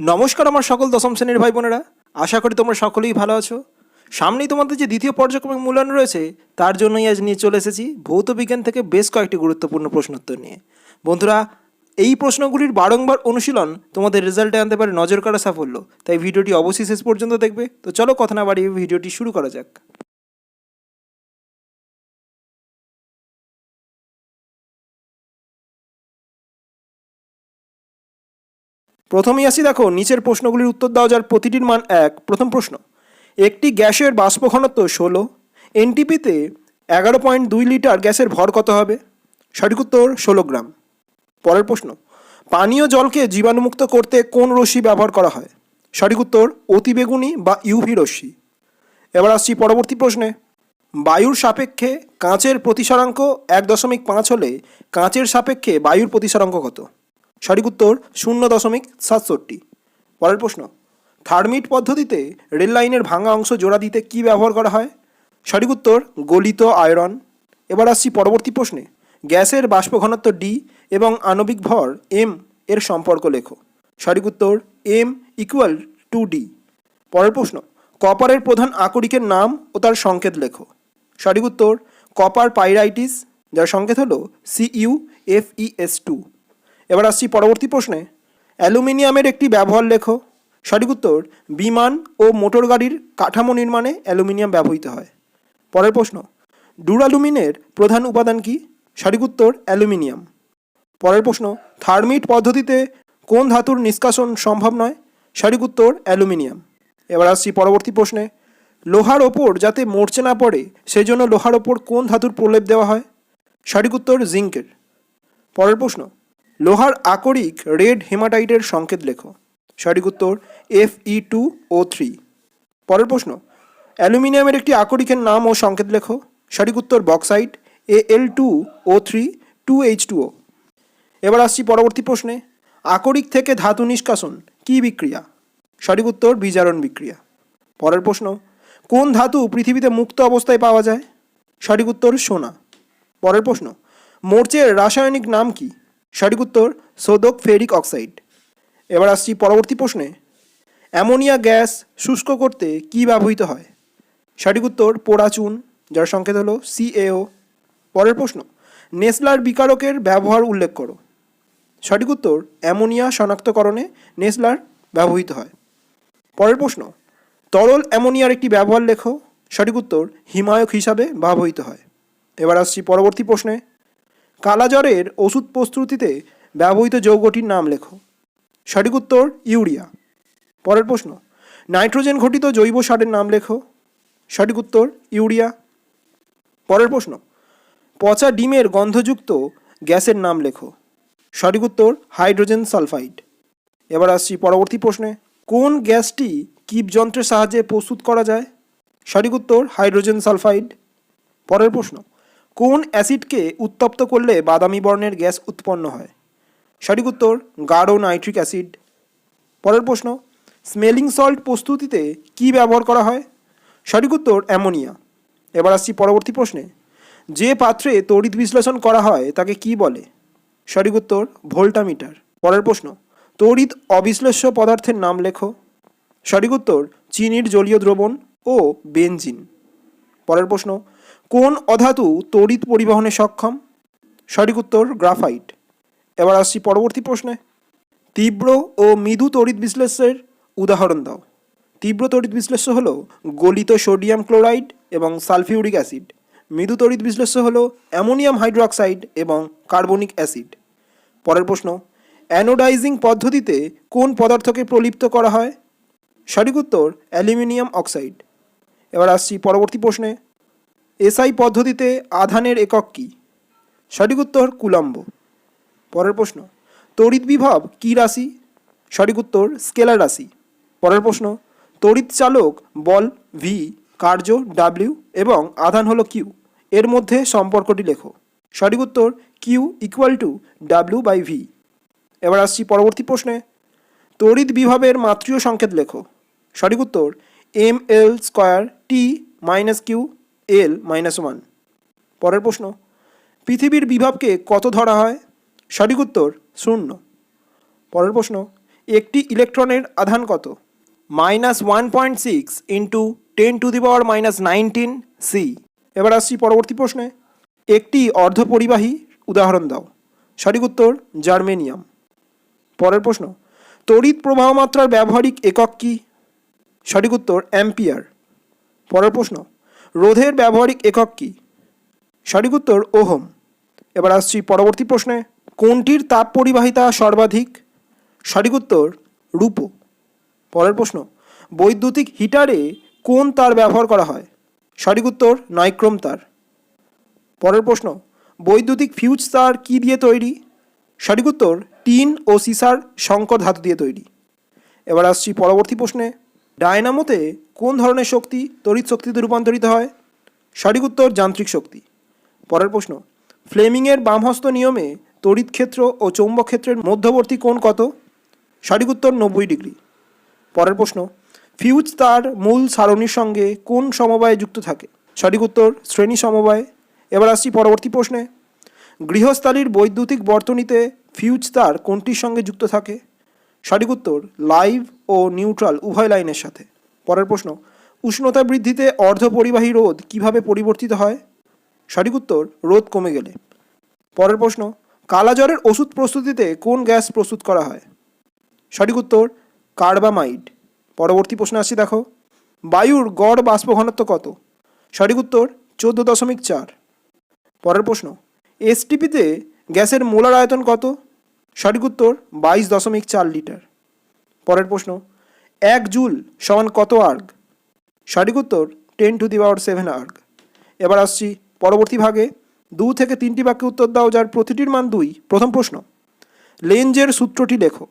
নমস্কার আমার সকল দশম শ্রেণির ভাই বোনেরা। আশা করি তোমরা সকলেই ভালো আছো। সামনেই তোমাদের যে দ্বিতীয় পর্যায়ক্রমিক মূল্যায়ন রয়েছে, তার জন্যই আজ নিয়ে চলে এসেছি ভৌত বিজ্ঞান থেকে বেশ কয়েকটি গুরুত্বপূর্ণ প্রশ্নোত্তর নিয়ে। বন্ধুরা, এই প্রশ্নগুলির বারংবার অনুশীলন তোমাদের রেজাল্টে আনতে পারে নজর করা সাফল্য। তাই ভিডিওটি অবশ্যই শেষ পর্যন্ত দেখবে। তো চলো কথা না বাড়িয়ে ভিডিওটি শুরু করা যাক। প্রথমেই আসি দেখো, নিচের প্রশ্নগুলির উত্তর দেওয়া যার প্রতিটির মান এক। প্রথম প্রশ্ন, একটি গ্যাসের বাষ্প ঘনত্ব ষোলো এনটিপিতে এগারো পয়েন্ট দুই লিটার গ্যাসের ভর কত হবে? সঠিক উত্তর, ষোলো গ্রাম। পরের প্রশ্ন, পানীয় জলকে জীবাণুমুক্ত করতে কোন রশ্মি ব্যবহার করা হয়? সঠিক উত্তর, অতিবেগুনি বা ইউভি রশ্মি। এবার আসছি পরবর্তী প্রশ্নে, বায়ুর সাপেক্ষে কাঁচের প্রতিসরাঙ্ক এক দশমিক পাঁচ হলে কাঁচের সাপেক্ষে বায়ুর প্রতিসরাঙ্ক কত? সঠিক উত্তর শূন্য দশমিক সাতষট্টি। পরের প্রশ্ন থার্মিট পদ্ধতিতে রেল লাইনের ভাঙা অংশ জোড়া দিতে কী ব্যবহার করা হয়? সঠিক উত্তর, গলিত আয়রন। এবার আসছি পরবর্তী প্রশ্নে, গ্যাসের বাষ্প ঘনত্ব ডি এবং আণবিক ভর এম এর সম্পর্ক লেখো। সঠিক উত্তর এম ইকুয়াল টু ডি পরের প্রশ্ন, কপারের প্রধান আকরিকের নাম ও তার সংকেত লেখো। সঠিক উত্তর, কপার পাইরাইটিস, যার সংকেত হলো CU F E S two এবার আসছি পরবর্তী প্রশ্নে। অ্যালুমিনিয়ামের একটি ব্যবহার লেখো। সঠিক উত্তর, বিমান ও মোটর গাড়ির কাঠামো নির্মাণে অ্যালুমিনিয়াম ব্যবহৃত হয়। পরের প্রশ্ন ডুরালুমিনের প্রধান উপাদান কি? সঠিক উত্তর, অ্যালুমিনিয়াম। পরের প্রশ্ন, থার্মিট পদ্ধতিতে কোন ধাতুর নিষ্কাশন সম্ভব নয়? সঠিক উত্তর, অ্যালুমিনিয়াম। এবার আসছি পরবর্তী প্রশ্নে, লোহার ওপর যাতে মরচে না পড়ে সেই জন্য লোহার ওপর কোন ধাতুর প্রলেপ দেওয়া হয়? সঠিক উত্তর, জিঙ্কের। পরের প্রশ্ন লোহার আকরিক রেড হেমাটাইটের সংকেত লেখো। সঠিক উত্তর F E two O three পরের প্রশ্ন, অ্যালুমিনিয়ামের একটি আকরিকের নাম ও সংকেত লেখো। সঠিক উত্তর bauxite A L two O three two H two O এবার আসছি পরবর্তী প্রশ্নে, আকরিক থেকে ধাতু নিষ্কাশন কী বিক্রিয়া? সঠিক উত্তর বিজারণ বিক্রিয়া। পরের প্রশ্ন, কোন ধাতু পৃথিবীতে মুক্ত অবস্থায় পাওয়া যায়? সঠিক উত্তর সোনা। পরের প্রশ্ন, মোর্চের রাসায়নিক নাম কি? সঠিক উত্তর, সোদক ফেরিক অক্সাইড। এবার আসছি পরবর্তী প্রশ্নে। অ্যামোনিয়া গ্যাস শুষ্ক করতে কি ব্যবহৃত হয়? সঠিক উত্তর, পোড়া চুন, যার সংকেত হলো সিএও পরের প্রশ্ন, নেসলার বিকারকের ব্যবহার উল্লেখ করো। সঠিক উত্তর, অ্যামোনিয়া শনাক্তকরণে নেসলার ব্যবহৃত হয়। পরের প্রশ্ন, তরল অ্যামোনিয়ার একটি ব্যবহার লেখো। সঠিক উত্তর, হিমায়ক হিসাবে ব্যবহৃত হয়। এবার আসছি পরবর্তী প্রশ্নে। কালাজ্বরের ওষুধ প্রস্তুতিতে ব্যবহৃত যৌগটির নাম লেখো। সঠিক উত্তর, ইউরিয়া। পরের প্রশ্ন, নাইট্রোজেন ঘটিত জৈব সারের নাম লেখো। সঠিক উত্তর, ইউরিয়া। পরের প্রশ্ন, পচা ডিমের গন্ধযুক্ত গ্যাসের নাম লেখো। সঠিক উত্তর, হাইড্রোজেন সালফাইড। এবার আসছি পরবর্তী প্রশ্নে, কোন গ্যাসটি কিপ যন্ত্রের সাহায্যে প্রস্তুত করা যায়? সঠিক উত্তর, হাইড্রোজেন সালফাইড। পরের প্রশ্ন কোন অ্যাসিডকে উত্তপ্ত করলে বাদামি বর্ণের গ্যাস উৎপন্ন হয়? সঠিক উত্তর, গাঢ় নাইট্রিক অ্যাসিড। পরের প্রশ্ন, স্মেলিং সল্ট প্রস্তুতিতে কি ব্যবহার করা হয়? সঠিক উত্তর, অ্যামোনিয়া। এবার আসছি পরবর্তী প্রশ্নে। যে পাত্রে তড়িৎ বিশ্লেষণ করা হয়, তাকে কি বলে? সঠিক উত্তর, ভোল্টামিটার। পরের প্রশ্ন, তড়িৎ অবিশ্লেষ্য পদার্থের নাম লেখো। সঠিক উত্তর, চিনির জলীয় দ্রবণ ও বেনজিন। পরের প্রশ্ন কোন অধাতু তড়িৎ পরিবহনে সক্ষম? সঠিক উত্তর, গ্রাফাইট। এবার আসছি পরবর্তী প্রশ্নে। তীব্র ও মৃদু তড়িৎ বিশ্লেষের উদাহরণ দাও। তীব্র তড়িৎ বিশ্লেষ্য হলো গলিত সোডিয়াম ক্লোরাইড এবং সালফিউরিক অ্যাসিড। মৃদু তড়িৎ বিশ্লেষ্য হলো অ্যামোনিয়াম হাইড্রোক্সাইড এবং কার্বনিক অ্যাসিড। পরের প্রশ্ন, অ্যানোডাইজিং পদ্ধতিতে কোন পদার্থকে প্রলিপ্ত করা হয়? সঠিক উত্তর, অ্যালুমিনিয়াম অক্সাইড। এবার আসছি পরবর্তী প্রশ্নে। এসআই পদ্ধতিতে আধানের একক কী? সঠিক উত্তর কুলম্ব। পরের প্রশ্ন, তড়িৎ বিভব কী রাশি? সঠিক উত্তর স্কেলার রাশি। পরের প্রশ্ন, তড়িৎ চালক বল ভি কার্য ডাব্লিউ এবং আধান হলো কিউ এর মধ্যে সম্পর্কটি লেখো। সঠিক উত্তর Q equal to W by V এবার আসছি পরবর্তী প্রশ্নে। তড়িৎ বিভবের মাতৃয় সংকেত লেখো। সঠিক উত্তর M L square T minus Q L minus one পরের প্রশ্ন, পৃথিবীর বিভবকে কত ধরা হয়? সঠিক উত্তর শূন্য। পরের প্রশ্ন, একটি ইলেকট্রনের আধান কত? Minus one point six into ten to the power minus nineteen C এবার আসছি পরবর্তী প্রশ্নে। একটি অর্ধপরিবাহী উদাহরণ দাও। সঠিক উত্তর, জার্মেনিয়াম। পরের প্রশ্ন, তড়িৎ প্রবাহ মাত্রার ব্যবহারিক একক কি? সঠিক উত্তর, অ্যাম্পিয়ার। পরের প্রশ্ন রোধের ব্যবহারিক একক কি? সঠিক উত্তর ওহম। এবার আসছি পরবর্তী প্রশ্নে, কোনটির তাপ পরিবাহিতা সর্বাধিক? সঠিক উত্তর রূপো। পরের প্রশ্ন, বৈদ্যুতিক হিটারে কোন তার ব্যবহার করা হয়? সঠিক উত্তর নাইক্রোম তার। পরের প্রশ্ন, বৈদ্যুতিক ফিউজ তার কী দিয়ে তৈরি? সঠিক উত্তর টিন ও সিসার সংকর ধাতু দিয়ে তৈরি। এবার আসছি পরবর্তী প্রশ্নে, ডায়নামোতে কোন ধরনের শক্তি তড়িৎ শক্তিতে রূপান্তরিত হয়? সঠিক উত্তর, যান্ত্রিক শক্তি। পরের প্রশ্ন, ফ্লেমিংয়ের বামহস্ত নিয়মে তড়িৎ ক্ষেত্র ও চৌম্বক ক্ষেত্রের মধ্যবর্তী কোণ কত? সঠিক উত্তর, নব্বই ডিগ্রি। পরের প্রশ্ন, ফিউজ তার মূল সারণীর সঙ্গে কোন সমবায়ে যুক্ত থাকে? সঠিক উত্তর, শ্রেণি সমবায়। এবার আসছি পরবর্তী প্রশ্নে। গৃহস্থালির বৈদ্যুতিক বর্তনীতে ফিউজ তার কোনটির সঙ্গে যুক্ত থাকে? সঠিক উত্তর, লাইভ ও নিউট্রাল, উভয় লাইনের সাথে। পরের প্রশ্ন, উষ্ণতা বৃদ্ধিতে অর্ধপরিবাহী রোধ কীভাবে পরিবর্তিত হয়? সঠিক উত্তর, রোধ কমে গেলে। পরের প্রশ্ন, কালাজ্বরের ওষুধ প্রস্তুতিতে কোন গ্যাস প্রস্তুত করা হয়? সঠিক উত্তর, কার্বামাইড। পরবর্তী প্রশ্ন আসছি দেখো, বায়ুর গড় বাষ্প ঘনত্ব কত? সঠিক উত্তর, চোদ্দ দশমিক চার। পরের প্রশ্ন, এসটিপিতে গ্যাসের মোলার আয়তন কত? সঠিক উত্তর, বাইশ দশমিক চার লিটার। পরের প্রশ্ন এক জুল সমান কত আর্গ? সঠিক উত্তর ten to the power seven erg. এবার আসছি পরবর্তী ভাগে। দু থেকে তিনটি বাক্যে উত্তর দাও, যার প্রতিটির মান দুই। প্রথম প্রশ্ন লেঞ্জের সূত্রটি লেখো।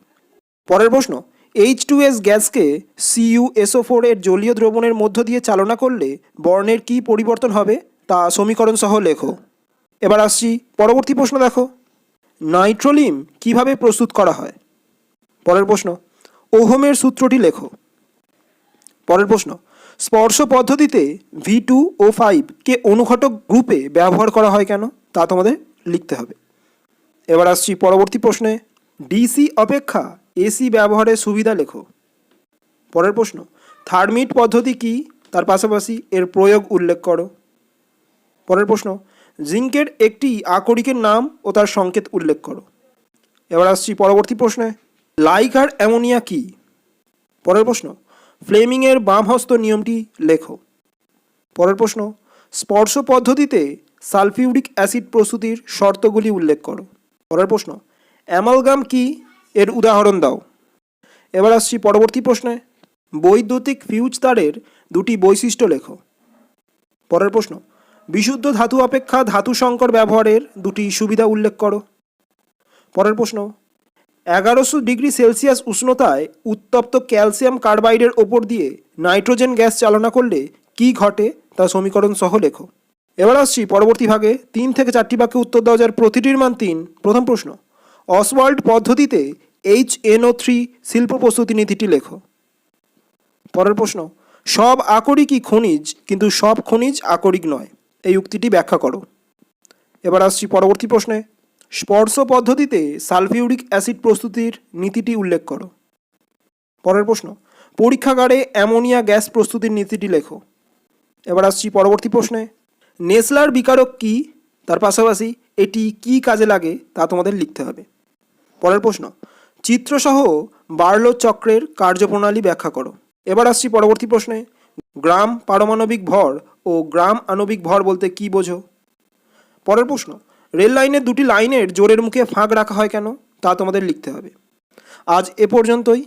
পরের প্রশ্ন এইচ টু এস গ্যাসকে সিইউ এসও ফোর এর জলীয় দ্রবণের মধ্য দিয়ে চালনা করলে বর্ণের কী পরিবর্তন হবে? তা সমীকরণ সহ লেখো। এবার আসছি পরবর্তী প্রশ্ন দেখো। নাইট্রোলিম কীভাবে প্রস্তুত করা হয়? পরের প্রশ্ন ওহমের সূত্রটি লেখো। পরের প্রশ্ন, স্পর্শ পদ্ধতিতে ভি টু ও ফাইভ কে অনুঘটক গ্রুপে ব্যবহার করা হয় কেন? তা তোমাদের লিখতে হবে। এবার আসছি পরবর্তী প্রশ্নে ডিসি অপেক্ষা এসি ব্যবহারের সুবিধা লেখো। পরের প্রশ্ন থার্মিট পদ্ধতি কি? তার পাশাপাশি এর প্রয়োগ উল্লেখ করো। পরের প্রশ্ন, জিঙ্কের একটি আকরিকের নাম ও তার সংকেত উল্লেখ করো। এবার আসছি পরবর্তী প্রশ্নে লাইকার অ্যামোনিয়া কি? পরের প্রশ্ন, ফ্লেমিংয়ের বামহস্ত নিয়মটি লেখো। পরের প্রশ্ন, স্পর্শ পদ্ধতিতে সালফিউরিক অ্যাসিড প্রস্তুতির শর্তগুলি উল্লেখ করো। পরের প্রশ্ন, অ্যামালগাম কি? এর উদাহরণ দাও। এবার আসছি পরবর্তী প্রশ্নে। বৈদ্যুতিক ফিউজ তারের দুটি বৈশিষ্ট্য লেখো। পরের প্রশ্ন, বিশুদ্ধ ধাতু অপেক্ষা ধাতু সংকর ব্যবহারের দুটি সুবিধা উল্লেখ করো। পরের প্রশ্ন এগারোশো ডিগ্রি সেলসিয়াস উষ্ণতায় উত্তপ্ত ক্যালসিয়াম কার্বাইডের ওপর দিয়ে নাইট্রোজেন গ্যাস চালনা করলে কি ঘটে তা সমীকরণ সহ লেখো। এবার আসছি পরবর্তী ভাগে। তিন থেকে চারটি বাক্যে উত্তর দেওয়া যার প্রতিটির মান তিন। প্রথম প্রশ্ন অসওয়াল্ড পদ্ধতিতে এইচ এনও থ্রি শিল্প প্রস্তুতি নীতিটি লেখো। পরের প্রশ্ন, সব আকরিকই খনিজ, কিন্তু সব খনিজ আকরিক নয়। এই উক্তিটি ব্যাখ্যা করো। এবার আসছি পরবর্তী প্রশ্নে। স্পর্শ পদ্ধতিতে সালফিউরিক অ্যাসিড প্রস্তুতির নীতিটি উল্লেখ করো। পরের প্রশ্ন, পরীক্ষাগারে অ্যামোনিয়া গ্যাস প্রস্তুতির নীতিটি লেখো। এবার আসছি পরবর্তী প্রশ্নে, নেসলার বিকারক কি? তার পাশাপাশি এটি কি কাজে লাগে তা তোমাদের লিখতে হবে। পরের প্রশ্ন, চিত্রসহ বার্লো চক্রের কার্যপ্রণালী ব্যাখ্যা করো। এবার আসছি পরবর্তী প্রশ্নে, গ্রাম পারমাণবিক ভর ও গ্রাম আণবিক ভর বলতে কি বোঝো? পরের প্রশ্ন রেল লাইনের দুটি লাইনের জোরের মুখে ফাঁক রাখা হয় কেন? তা তোমাদের লিখতে হবে। আজ এ পর্যন্তই।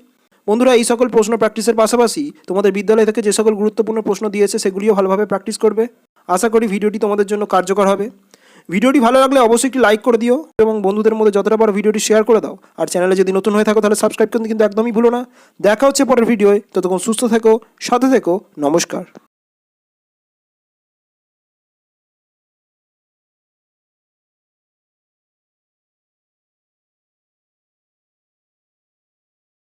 বন্ধুরা, এই সকল প্রশ্ন প্র্যাকটিসের পাশাপাশি তোমাদের বিদ্যালয় থেকে যে সকল গুরুত্বপূর্ণ প্রশ্ন দিয়েছে, সেগুলিও ভালোভাবে প্র্যাকটিস করবে। আশা করি ভিডিওটি তোমাদের জন্য কার্যকর হবে। ভিডিওটি ভালো লাগলে অবশ্যই একটি লাইক করে দিও এবং বন্ধুদের মধ্যে যতটা পারো ভিডিওটি শেয়ার করে দাও। আর চ্যানেলে যদি নতুন হয়ে থাকো, তাহলে সাবস্ক্রাইব করতে কিন্তু একদমই ভুলো না। দেখা হচ্ছে পরের ভিডিওয় ততক্ষণ সুস্থ থেকো, সাথে থেকো। নমস্কার।